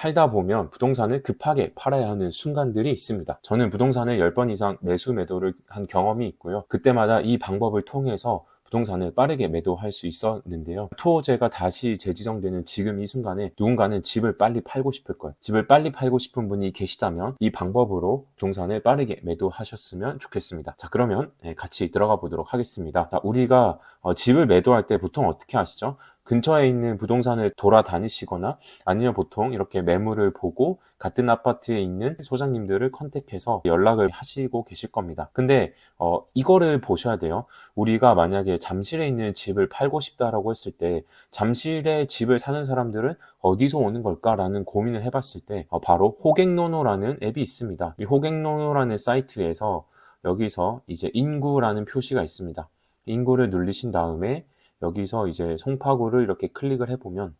살다 보면 부동산을 급하게 팔아야 하는 순간들이 있습니다. 저는 부동산을 10번 이상 매수 매도를 한 경험이 있고요. 그때마다 이 방법을 통해서 부동산을 빠르게 매도할 수 있었는데요. 토호제가 다시 재지정되는 지금 이 순간에 누군가는 집을 빨리 팔고 싶을 거예요. 집을 빨리 팔고 싶은 분이 계시다면 이 방법으로 부동산을 빠르게 매도하셨으면 좋겠습니다. 자, 그러면 네, 같이 들어가 보도록 하겠습니다. 자, 우리가 어, 집을 매도할 때 보통 어떻게 하시죠? 근처에 있는 부동산을 돌아다니시거나 아니면 보통 이렇게 매물을 보고 같은 아파트에 있는 소장님들을 컨택해서 연락을 하시고 계실 겁니다. 근데 어, 이거를 보셔야 돼요. 우리가 만약에 잠실에 있는 집을 팔고 싶다라고 했을 때 잠실에 집을 사는 사람들은 어디서 오는 걸까라는 고민을 해봤을 때 어, 바로 호갱노노라는 앱이 있습니다. 이 호갱노노라는 사이트에서 여기서 이제 인구라는 표시가 있습니다. 인구를 누르신 다음에 여기서 이제 송파구를 이렇게 클릭을 해보면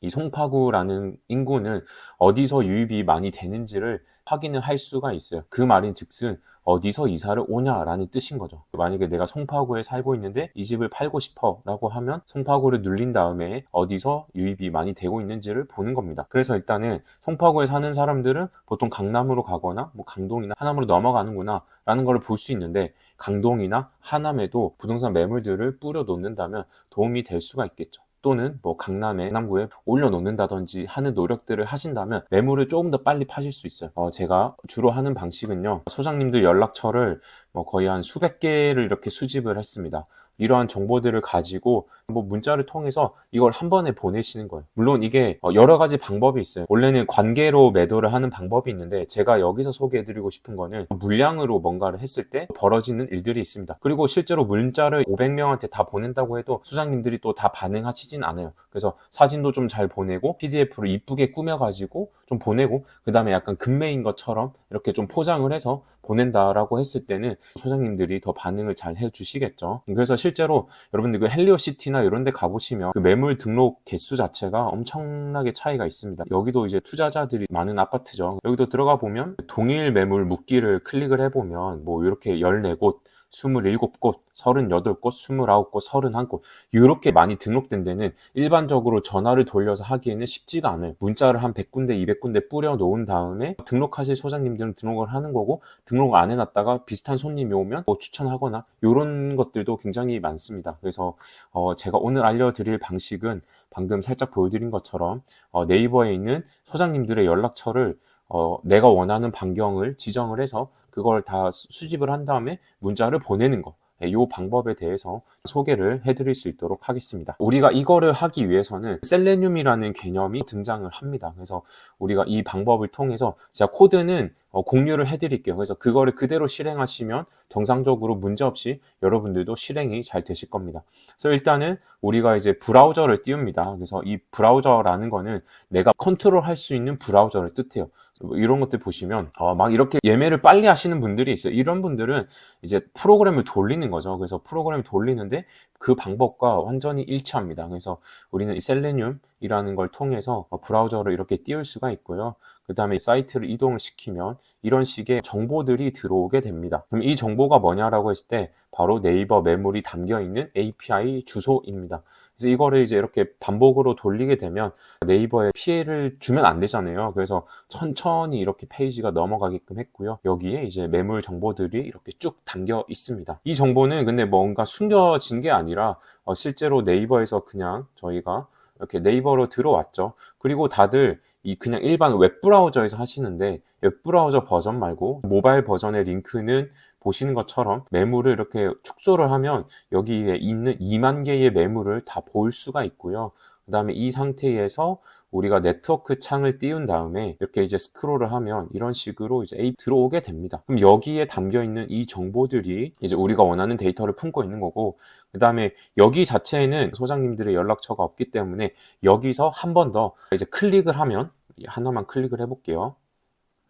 이 송파구라는 인구는 어디서 유입이 많이 되는지를 확인을 할 수가 있어요. 그 말인 즉슨 어디서 이사를 오냐라는 뜻인 거죠. 만약에 내가 송파구에 살고 있는데 이 집을 팔고 싶어 라고 하면 송파구를 눌린 다음에 어디서 유입이 많이 되고 있는지를 보는 겁니다. 그래서 일단은 송파구에 사는 사람들은 보통 강남으로 가거나 뭐 강동이나 하남으로 넘어가는구나 라는 걸 볼 수 있는데 강동이나 하남에도 부동산 매물들을 뿌려 놓는다면 도움이 될 수가 있겠죠. 또는 뭐 강남에 남구에 올려놓는다든지 하는 노력들을 하신다면 매물을 조금 더 빨리 파실 수 있어요. 어, 제가 주로 하는 방식은요. 소장님들 연락처를 뭐 거의 한 수백 개를 이렇게 수집을 했습니다. 이러한 정보들을 가지고 뭐 문자를 통해서 이걸 한 번에 보내시는 거예요. 물론 이게 어, 여러 가지 방법이 있어요. 원래는 관계로 매도를 하는 방법이 있는데 제가 여기서 소개해드리고 싶은 거는 물량으로 뭔가를 했을 때 벌어지는 일들이 있습니다. 그리고 실제로 문자를 500명한테 다 보낸다고 해도 수장님들이 또 다 반응하시진 않아요. 그래서 사진도 좀 잘 보내고 PDF로 이쁘게 꾸며가지고 좀 보내고 그 다음에 약간 금매인 것처럼 이렇게 좀 포장을 해서 보낸다라고 했을 때는 소장님들이 더 반응을 잘 해주시겠죠. 그래서 실제로 여러분들 그 헬리오시티나 이런 데 가보시면 그 매물 등록 개수 자체가 엄청나게 차이가 있습니다. 여기도 이제 투자자들이 많은 아파트죠. 여기도 들어가 보면 동일 매물 묻기를 클릭을 해보면 뭐 이렇게 14곳 27곳, 38곳, 29곳, 31곳 이렇게 많이 등록된 데는 일반적으로 전화를 돌려서 하기에는 쉽지가 않아요. 문자를 한 100군데, 200군데 뿌려 놓은 다음에 등록하실 소장님들은 등록을 하는 거고 등록 안 해놨다가 비슷한 손님이 오면 뭐 추천하거나 이런 것들도 굉장히 많습니다. 그래서 어 제가 오늘 알려드릴 방식은 방금 살짝 보여드린 것처럼 어 네이버에 있는 소장님들의 연락처를 어, 내가 원하는 반경을 지정을 해서 그걸 다 수집을 한 다음에 문자를 보내는 거. 이 예, 방법에 대해서 소개를 해드릴 수 있도록 하겠습니다. 우리가 이거를 하기 위해서는 셀레늄이라는 개념이 등장을 합니다. 그래서 우리가 이 방법을 통해서 제가 코드는 어, 공유를 해드릴게요. 그래서 그거를 그대로 실행하시면 정상적으로 문제없이 여러분들도 실행이 잘 되실 겁니다. 그래서 일단은 우리가 이제 브라우저를 띄웁니다. 그래서 이 브라우저라는 거는 내가 컨트롤 할 수 있는 브라우저를 뜻해요. 뭐 이런 것들 보시면 어, 막 이렇게 예매를 빨리 하시는 분들이 있어요. 이런 분들은 이제 프로그램을 돌리는 거죠. 그래서 프로그램을 돌리는데 그 방법과 완전히 일치합니다. 그래서 우리는 이 셀레늄이라는 걸 통해서 브라우저를 이렇게 띄울 수가 있고요. 그 다음에 사이트를 이동을 시키면 이런 식의 정보들이 들어오게 됩니다. 그럼 이 정보가 뭐냐라고 했을 때 바로 네이버 매물이 담겨 있는 API 주소입니다. 그래서 이거를 이제 이렇게 반복으로 돌리게 되면 네이버에 피해를 주면 안 되잖아요. 그래서 천천히 이렇게 페이지가 넘어가게끔 했고요. 여기에 이제 매물 정보들이 이렇게 쭉 담겨 있습니다. 이 정보는 근데 뭔가 숨겨진 게 아니라 어, 실제로 네이버에서 그냥 저희가 이렇게 네이버로 들어왔죠. 그리고 다들 이 그냥 일반 웹브라우저에서 하시는데 웹브라우저 버전 말고 모바일 버전의 링크는 보시는 것처럼 매물을 이렇게 축소를 하면 여기에 있는 2만 개의 매물을 다 볼 수가 있고요. 그 다음에 이 상태에서 우리가 네트워크 창을 띄운 다음에 이렇게 이제 스크롤을 하면 이런 식으로 이제 A 들어오게 됩니다. 그럼 여기에 담겨 있는 이 정보들이 이제 우리가 원하는 데이터를 품고 있는 거고 그 다음에 여기 자체에는 소장님들의 연락처가 없기 때문에 여기서 한 번 더 이제 클릭을 하면 하나만 클릭을 해볼게요.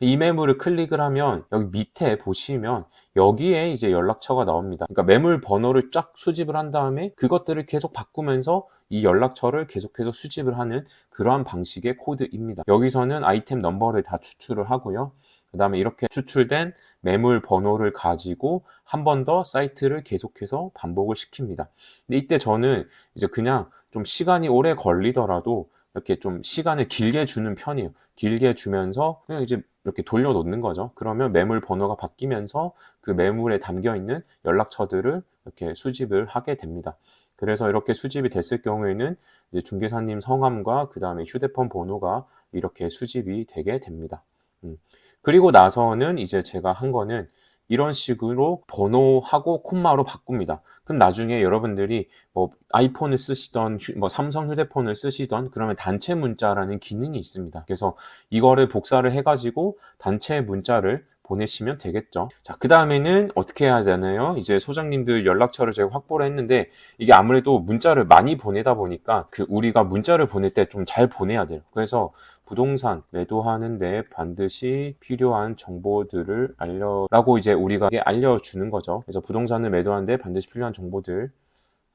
이 매물을 클릭을 하면 여기 밑에 보시면 여기에 이제 연락처가 나옵니다. 그러니까 매물 번호를 쫙 수집을 한 다음에 그것들을 계속 바꾸면서 이 연락처를 계속해서 수집을 하는 그러한 방식의 코드입니다. 여기서는 아이템 넘버를 다 추출을 하고요. 그 다음에 이렇게 추출된 매물 번호를 가지고 한 번 더 사이트를 계속해서 반복을 시킵니다. 근데 이때 저는 이제 그냥 좀 시간이 오래 걸리더라도 이렇게 좀 시간을 길게 주는 편이에요. 길게 주면서 그냥 이제 이렇게 돌려놓는 거죠. 그러면 매물 번호가 바뀌면서 그 매물에 담겨 있는 연락처들을 이렇게 수집을 하게 됩니다. 그래서 이렇게 수집이 됐을 경우에는 중개사님 성함과 그 다음에 휴대폰 번호가 이렇게 수집이 되게 됩니다. 음. 그리고 나서는 이제 제가 한 거는 이런 식으로 번호하고 콤마로 바꿉니다. 그럼 나중에 여러분들이 뭐 아이폰을 쓰시던 휴- 뭐 삼성 휴대폰을 쓰시던 그러면 단체 문자라는 기능이 있습니다. 그래서 이거를 복사를 해가지고 단체 문자를 보내시면 되겠죠. 자, 그 다음에는 어떻게 해야 되나요? 이제 소장님들 연락처를 제가 확보를 했는데 이게 아무래도 문자를 많이 보내다 보니까 그 우리가 문자를 보낼 때 좀 잘 보내야 돼요. 그래서 부동산 매도하는데 반드시 필요한 정보들을 알려라고 이제 우리가 알려주는 거죠. 그래서 부동산을 매도하는데 반드시 필요한 정보들.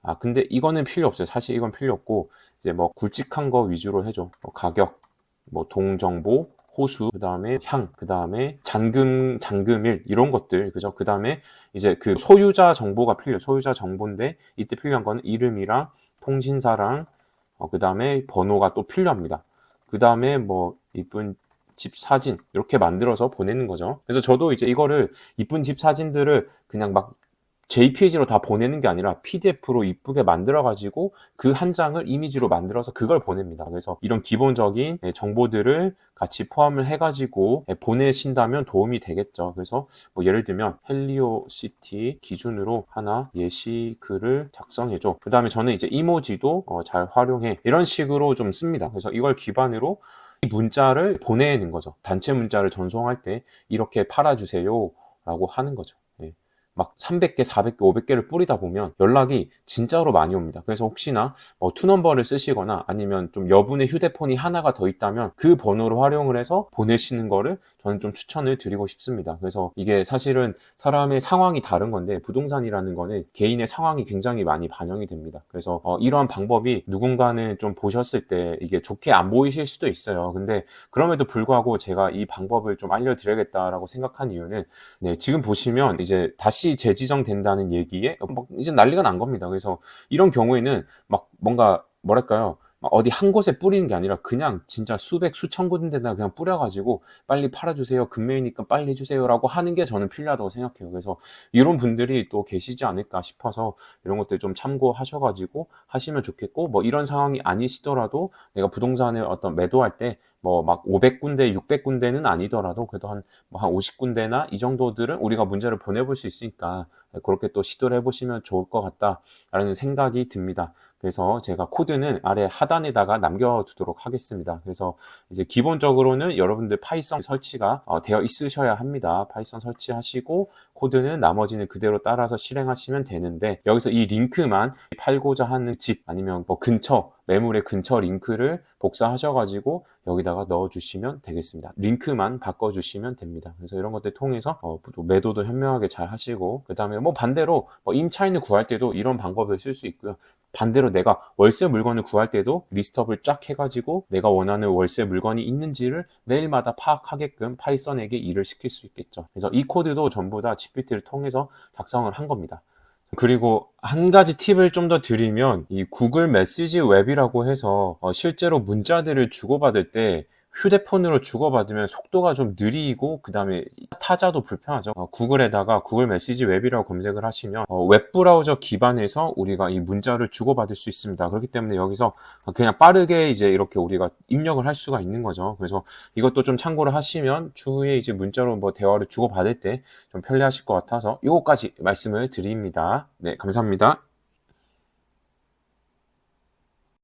아, 근데 이거는 필요 없어요. 사실 이건 필요 없고 이제 뭐 굵직한 거 위주로 해줘. 뭐 가격, 뭐 동정보, 호수, 그 다음에 향, 그 다음에 잔금, 잔금일, 이런 것들, 그죠? 그 다음에 이제 그 소유자 정보가 필요해요. 소유자 정보인데, 이때 필요한 거는 이름이랑 통신사랑, 어, 그 다음에 번호가 또 필요합니다. 그 다음에 뭐, 이쁜 집 사진, 이렇게 만들어서 보내는 거죠. 그래서 저도 이제 이거를, 이쁜 집 사진들을 그냥 막 JPG로 다 보내는 게 아니라 PDF로 이쁘게 만들어가지고 그 한 장을 이미지로 만들어서 그걸 보냅니다. 그래서 이런 기본적인 예, 정보들을 같이 포함을 해가지고 예, 보내신다면 도움이 되겠죠. 그래서 뭐 예를 들면 헬리오 시티 기준으로 하나 예시 글을 작성해줘. 그 다음에 저는 이제 이모지도 어, 잘 활용해. 이런 식으로 좀 씁니다. 그래서 이걸 기반으로 이 문자를 보내는 거죠. 단체 문자를 전송할 때 이렇게 팔아주세요. 라고 하는 거죠. 예. 막 300개, 400개, 500개를 뿌리다 보면 연락이 진짜로 많이 옵니다. 그래서 혹시나 뭐 투넘버를 쓰시거나 아니면 좀 여분의 휴대폰이 하나가 더 있다면 그 번호를 활용을 해서 보내시는 거를 저는 좀 추천을 드리고 싶습니다. 그래서 이게 사실은 사람의 상황이 다른 건데 부동산이라는 거는 개인의 상황이 굉장히 많이 반영이 됩니다. 그래서 어, 이러한 방법이 누군가는 좀 보셨을 때 이게 좋게 안 보이실 수도 있어요. 근데 그럼에도 불구하고 제가 이 방법을 좀 알려드려야겠다라고 생각한 이유는 네, 지금 보시면 이제 다시 재지정된다는 얘기에 막 이제 난리가 난 겁니다. 그래서 이런 경우에는 막 뭔가 뭐랄까요? 막 어디 한 곳에 뿌리는 게 아니라 그냥 진짜 수백 수천 군데다 그냥 뿌려가지고 빨리 팔아주세요 금매이니까 빨리 해주세요라고 하는 게 저는 필요하다고 생각해요. 그래서 이런 분들이 또 계시지 않을까 싶어서 이런 것들 좀 참고하셔가지고 하시면 좋겠고 뭐 이런 상황이 아니시더라도 내가 부동산을 어떤 매도할 때 뭐 막 500군데, 600군데는 아니더라도 그래도 한뭐 한 50군데나 이 정도들은 우리가 문제를 보내볼 수 있으니까 그렇게 또 시도를 해보시면 좋을 것 같다라는 생각이 듭니다. 그래서 제가 코드는 아래 하단에다가 남겨두도록 하겠습니다. 그래서 이제 기본적으로는 여러분들 파이썬 설치가 어, 되어 있으셔야 합니다. 파이썬 설치하시고 코드는 나머지는 그대로 따라서 실행하시면 되는데 여기서 이 링크만 팔고자 하는 집 아니면 뭐 근처 매물의 근처 링크를 복사하셔가지고 여기다가 넣어주시면 되겠습니다. 링크만 바꿔주시면 됩니다. 그래서 이런 것들 통해서 어, 또 매도도 현명하게 잘 하시고 그 다음에 뭐 반대로 뭐 임차인을 구할 때도 이런 방법을 쓸 수 있고요. 반대로 내가 월세 물건을 구할 때도 리스트업을 쫙 해가지고 내가 원하는 월세 물건이 있는지를 매일마다 파악하게끔 파이썬에게 일을 시킬 수 있겠죠. 그래서 이 코드도 전부 다 GPT를 통해서 작성을 한 겁니다. 그리고 한 가지 팁을 좀 더 드리면 이 구글 메시지 웹이라고 해서 어, 실제로 문자들을 주고받을 때 휴대폰으로 주고받으면 속도가 좀 느리고 그 다음에 타자도 불편하죠. 어, 구글에다가 구글 메시지 웹이라고 검색을 하시면 어, 웹 브라우저 기반에서 우리가 이 문자를 주고받을 수 있습니다. 그렇기 때문에 여기서 그냥 빠르게 이제 이렇게 우리가 입력을 할 수가 있는 거죠. 그래서 이것도 좀 참고를 하시면 추후에 이제 문자로 뭐 대화를 주고받을 때 좀 편리하실 것 같아서 이것까지 말씀을 드립니다. 네, 감사합니다.